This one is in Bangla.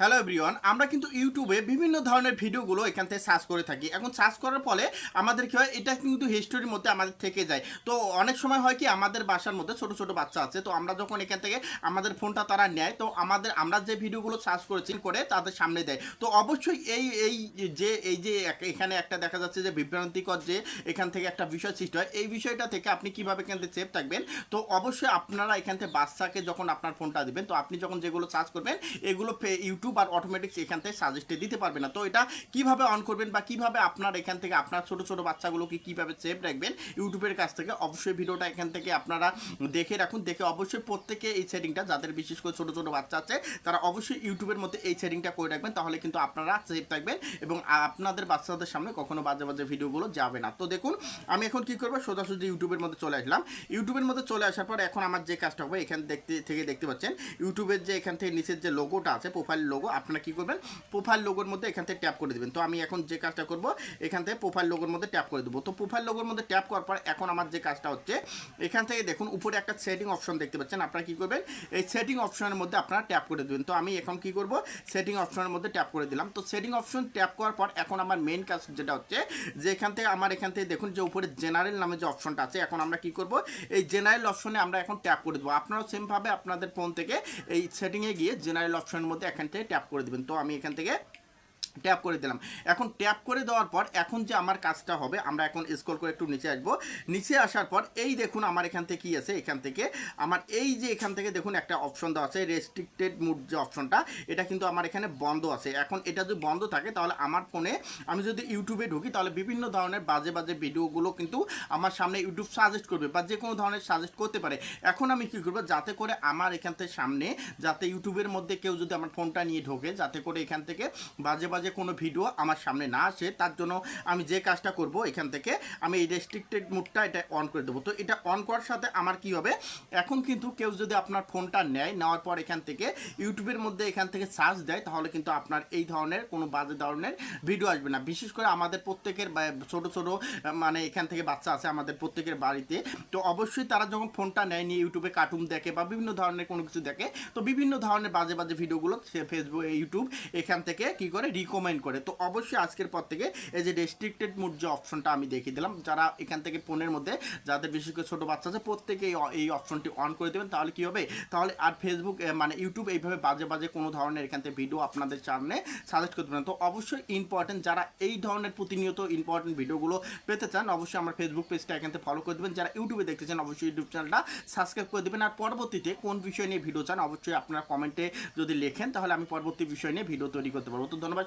হ্যালো এভরিওয়ান আমরা কিন্তু ইউটিউবে বিভিন্ন ধরনের ভিডিওগুলো এখান থেকে সার্চ করে থাকি। এখন সার্চ করার ফলে আমাদের কি হয়, এটা কিন্তু হিস্টোরির মধ্যে আমাদের থেকে যায়। তো অনেক সময় হয় কি, আমাদের বাসার মধ্যে ছোট ছোট বাচ্চা আছে, তো আমরা যখন এখান থেকে আমাদের ফোনটা তারা নেয়, তো আমাদের, আমরা যে ভিডিওগুলো সার্চ করেছি করে তাদের সামনে দেয়। তো অবশ্যই এই এই যে এই যে এখানে একটা দেখা যাচ্ছে যে বিভ্রান্তিকর যে এখান থেকে একটা বিষয় সৃষ্টি হয়, এই বিষয়টা থেকে আপনি কীভাবে এখান থেকে সেফ থাকবেন? তো অবশ্যই আপনারা এখান থেকে বাচ্চাকে যখন আপনার ফোনটা দিবেন, তো আপনি যখন যেগুলো সার্চ করবেন, এগুলো ফে- ইউটিউব আর অটোমেটিক্স এখান থেকে সাজেস্টে দিতে পারবে না। তো এটা কীভাবে অন করবেন বা কীভাবে আপনার এখান থেকে আপনার ছোট ছোট বাচ্চাগুলোকে কীভাবে সেভ রাখবেন ইউটিউবের কাছ থেকে অবশ্যই ভিডিওটা এখান থেকে আপনারা দেখে রাখুন। দেখে অবশ্যই প্রত্যেকে এই সেটিংটা যাদের বিশেষ করে ছোট ছোট বাচ্চা আছে, তারা অবশ্যই ইউটিউবের মধ্যে এই সেটিংটা করে রাখবেন, তাহলে কিন্তু আপনারা সেভ থাকবেন এবং আপনাদের বাচ্চাদের সামনে কখনো বাজে বাজে ভিডিওগুলো যাবে না। তো দেখুন, আমি এখন কি করব? সোজাসুজি ইউটিউবের মধ্যে চলে আসলাম। ইউটিউবের মধ্যে চলে আসার পর এখন আমার যে কাজটা হবে, এখান দেখতে, থেকে দেখতে পাচ্ছেন ইউটিউবের যে এখান থেকে নিচের যে লোগোটা আছে প্রোফাইল লোগো আপনারা কি করবেন? প্রোফাইল লোগোর মধ্যে এখান থেকে ট্যাপ করে দেবেন। তো আমি এখন যে কাজটা করব, এখান থেকে প্রোফাইল লোগোর মধ্যে ট্যাপ করে দেবো। তো প্রোফাইল লোগোর মধ্যে ট্যাপ করার পর এখন আমার যে কাজটা হচ্ছে, এখান থেকে দেখুন, উপরে একটা সেটিং অপশন দেখতে পাচ্ছেন। আপনারা কি করবেন? এই সেটিং অপশনের মধ্যে আপনারা ট্যাপ করে দেবেন। তো আমি এখন কি করব? সেটিং অপশনের মধ্যে ট্যাপ করে দিলাম। তো সেটিং অপশন ট্যাপ করার পর এখন আমার মেইন কাজ যেটা হচ্ছে, যে এখান থেকে আমার এখান থেকে দেখুন, যে উপরে জেনারেল নামে যে অপশনটা আছে, এখন আমরা কি করব? এই জেনারেল অপশনে আমরা এখন ট্যাপ করে দেবো। আপনারাও সেমভাবে আপনাদের ফোন থেকে এই সেটিংয়ে গিয়ে জেনারেল অপশনের মধ্যে এখান থেকে ট্যাপ করে দেবেন। তো আমি এখান থেকে ট্যাপ করে দিলাম। এখন ট্যাপ করে দেওয়ার পর এখন যে আমার কাজটা হবে, আমরা এখন স্ক্রল করে একটু নিচে আসব। নিচে আসার পর এই দেখুন আমার এখান থেকে কি আছে, এখান থেকে আমার এই যে এখান থেকে দেখুন একটা অপশন দেওয়া আছে রেস্ট্রিক্টেড মুড যে অপশনটা এটা কিন্তু আমার এখানে বন্ধ আছে। এখন এটা যদি বন্ধ থাকে, তাহলে আমার ফোনে আমি যদি ইউটিউবে ঢুকি, তাহলে বিভিন্ন ধরনের বাজে বাজে ভিডিওগুলো কিন্তু আমার সামনে ইউটিউব সাজেস্ট করবে বা যে কোনো ধরনের সাজেস্ট করতে পারে। এখন আমি কী করব, যাতে করে আমার এখান থেকে সামনে, যাতে ইউটিউবের মধ্যে কেউ যদি আমার ফোনটা নিয়ে ঢোকে, যাতে করে এখান থেকে বাজে বাজে কোনো ভিডিও আমার সামনে না আসে, তার জন্য আমি যে কাজটা করব এখান থেকে আমি এই রেস্ট্রিক্টেড মুডটা এটা অন করে দেবো। তো এটা অন করার সাথে আমার কি হবে? এখন কিন্তু কেউ যদি আপনার ফোনটা নেয়, নেওয়ার পর এখান থেকে ইউটিউবের মধ্যে এখান থেকে সার্চ দেয়, তাহলে কিন্তু আপনার এই ধরনের কোনো বাজে ধরনের ভিডিও আসবে না। বিশেষ করে আমাদের প্রত্যেকের ছোট ছোট মানে এখান থেকে বাচ্চা আছে আমাদের প্রত্যেকের বাড়িতে, তো অবশ্যই তারা যখন ফোনটা নেয়, নিয়ে ইউটিউবে কার্টুন দেখে বা বিভিন্ন ধরনের কোনো কিছু দেখে, তো বিভিন্ন ধরনের বাজে বাজে ভিডিওগুলো ফেসবুক ইউটিউব এখান থেকে কি করে রিকমেন্ড করে। তো অবশ্যই আজকের পর থেকে এই যে রেস্ট্রিক্টেড মুড যে অপশনটা আমি দেখিয়ে দিলাম, যারা এখান থেকে ফোনের মধ্যে যাদের বিশেষ করে ছোটো বাচ্চা আছে, প্রত্যেকে এই অপশনটি অন করে দেবেন। তাহলে কী হবে? তাহলে আর ফেসবুক মানে ইউটিউব এইভাবে বাজে বাজে কোনো ধরনের এখান থেকে ভিডিও আপনাদের সামনে সাজেস্ট করতে পারেন। তো অবশ্যই ইম্পর্টেন্ট যারা এই ধরনের প্রতিনিয়ত ইম্পর্টেন্ট ভিডিওগুলো পেতে চান, অবশ্যই আমার ফেসবুক পেজটা এখান থেকে ফলো করে দেবেন। যারা ইউটিউবে দেখতে চান, অবশ্যই ইউটিউব চ্যানেলটা সাবস্ক্রাইব করে দেবেন। আর পরবর্তীতে কোন বিষয় নিয়ে ভিডিও চান, অবশ্যই আপনারা কমেন্টে যদি লেখেন, তাহলে আমি পরবর্তী বিষয় নিয়ে ভিডিও তৈরি করতে পারব। তো ধন্যবাদ